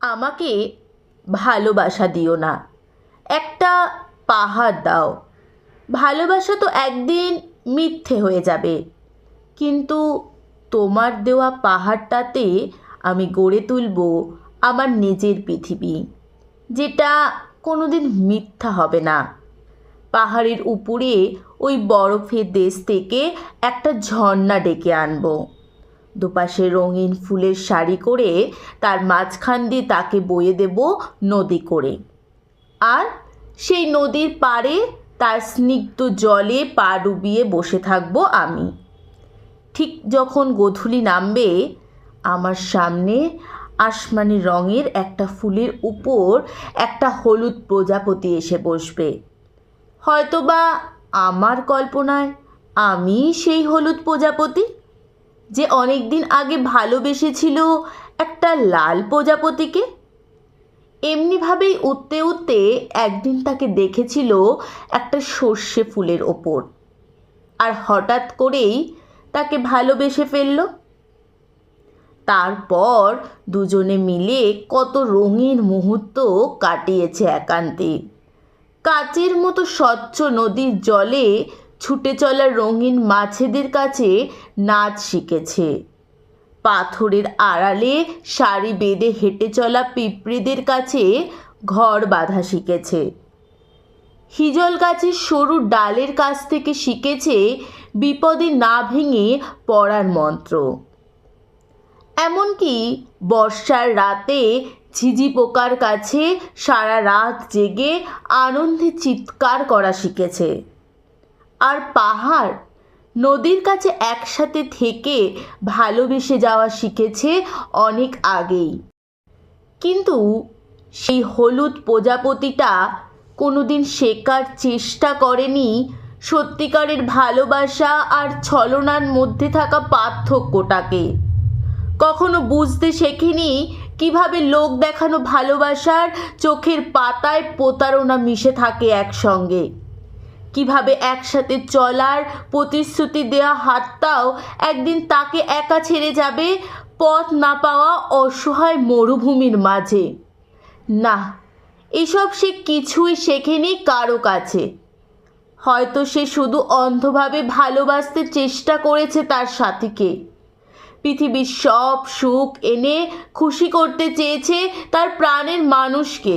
আমাকে ভালোবাসা দিও না। একটা পাহাড় দাও। ভালোবাসা তো একদিন মিথ্যে হয়ে যাবে। কিন্তু তোমার দেওয়া পাহাড়টাতে আমি গড়ে তুলব আমার নিজের পৃথিবী, যেটা কোনোদিন মিথ্যা হবে না। পাহাড়ের উপরে ওই বরফের দেশ থেকে একটা ঝর্ণা ডেকে আনব। দুপাশে রঙিন ফুলের শাড়ি করে তার মাঝখান দিয়ে তাকে বয়ে দেব নদী করে। আর সেই নদীর পাড়ে তার স্নিগ্ধ জলে পা ডুবিয়ে বসে থাকব আমি। ঠিক যখন গোধূলি নামবে, আমার সামনে আসমানি রঙের একটা ফুলের উপর একটা হলুদ প্রজাপতি এসে বসবে। হয়তোবা আমার কল্পনায় আমি সেই হলুদ প্রজাপতি। যে অনেক দিন আগে ভালোবেসেছিল একটা লাল প্রজাপতিকে? এমনিভাবেই উঠতে উঠতে একদিন তাকে দেখেছিল একটা সর্ষে ফুলের ওপর। আর হঠাৎ করেই তাকে ভালোবেসে ফেলল। তারপর দুজনে মিলে কত রঙিন মুহূর্ত কাটিয়েছে একান্তে। কাচের মতো স্বচ্ছ নদীর জলে ছুটে চলা রঙিন মাছেদের কাছে নাচ শিখেছে। পাথরের আড়ালে শাড়ি বেঁধে হেঁটে চলা পিঁপড়েদের কাছে ঘর বাঁধা শিখেছে। হিজল গাছের সরু ডালের কাছ থেকে শিখেছে বিপদে না ভেঙে পড়ার মন্ত্র। এমনকি বর্ষার রাতে ঝিঝি পোকার কাছে সারা রাত জেগে আনন্দে চিৎকার করা শিখেছে। আর পাহাড় নদীর কাছে একসাথে থেকে ভালোবেসে যাওয়া শিখেছে অনেক আগেই। কিন্তু সেই হলুদ প্রজাপতিটা কোনোদিন শেখার চেষ্টা করেনি। সত্যিকারের ভালোবাসা আর ছলনার মধ্যে থাকা পার্থক্যটাকে। কখনো বুঝতে শেখেনি কীভাবে লোক দেখানো ভালোবাসার চোখের পাতায় প্রতারণা মিশে থাকে একসঙ্গে। কীভাবে একসাথে চলার প্রতিশ্রুতি দেওয়া হাতটাও একদিন তাকে একা ছেড়ে যাবে, পথ না পাওয়া অসহায় মরুভূমির মাঝে। না, এসব সে কিছুই শেখেনি কারও কাছে। হয়তো সে শুধু অন্ধভাবে ভালোবাসতে চেষ্টা করেছে তার সাথীকে। পৃথিবীর সব সুখ এনে খুশি করতে চেয়েছে তার প্রাণের মানুষকে।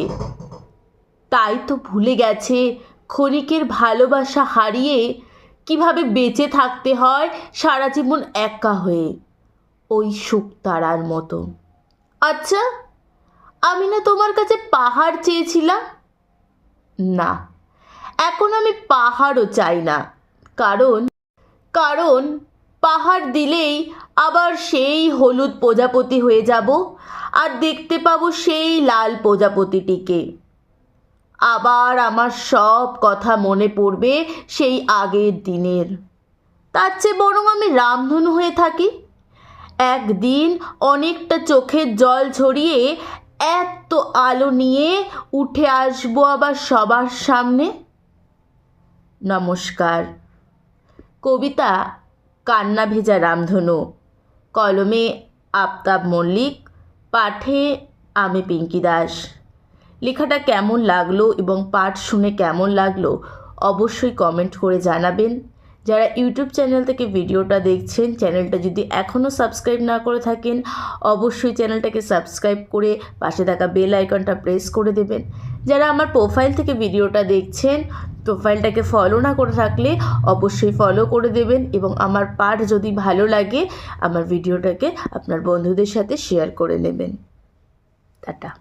তাই তো ভুলে গেছে ক্ষণিকের ভালোবাসা হারিয়ে কীভাবে বেঁচে থাকতে হয় সারা জীবন একা হয়ে ওই শুকতারার মতো। আচ্ছা আমি না তোমার কাছে পাহাড় চেয়েছিলাম? না, এখন আমি পাহাড়ও চাই না। কারণ কারণ পাহাড় দিলেই আবার সেই হলুদ প্রজাপতি হয়ে যাব আর দেখতে পাবো সেই লাল প্রজাপতিটিকে। আবার আমার সব কথা মনে পড়বে সেই আগের দিনের। তার চেয়ে বরং আমি রামধনু হয়ে থাকি। একদিন অনেকটা চোখের জল ঝরিয়ে এত আলো নিয়ে উঠে আসব আবার সবার সামনে। নমস্কার। কবিতা, কান্না ভেজা রামধনু। কলমে আফতাব মল্লিক, পাঠে আমি পিঙ্কি দাস। লেখাটা কেমন লাগল এবং পাঠ শুনে কেমন লাগল অবশ্যই কমেন্ট করে জানাবেন। যারা ইউটিউব চ্যানেল থেকে ভিডিওটা দেখছেন চ্যানেলটা যদি এখনও সাবস্ক্রাইব না করে থাকেন, অবশ্যই চ্যানেলটাকে সাবস্ক্রাইব করে পাশে থাকা বেল আইকনটা প্রেস করে দেবেন। যারা আমার প্রোফাইল থেকে ভিডিওটা দেখছেন প্রোফাইলটাকে ফলো না করে থাকলে অবশ্যই ফলো করে দেবেন এবং আমার পাঠ যদি ভালো লাগে, আমার ভিডিওটাকে আপনার বন্ধুদের সাথে শেয়ার করে নেবেন। টাটা।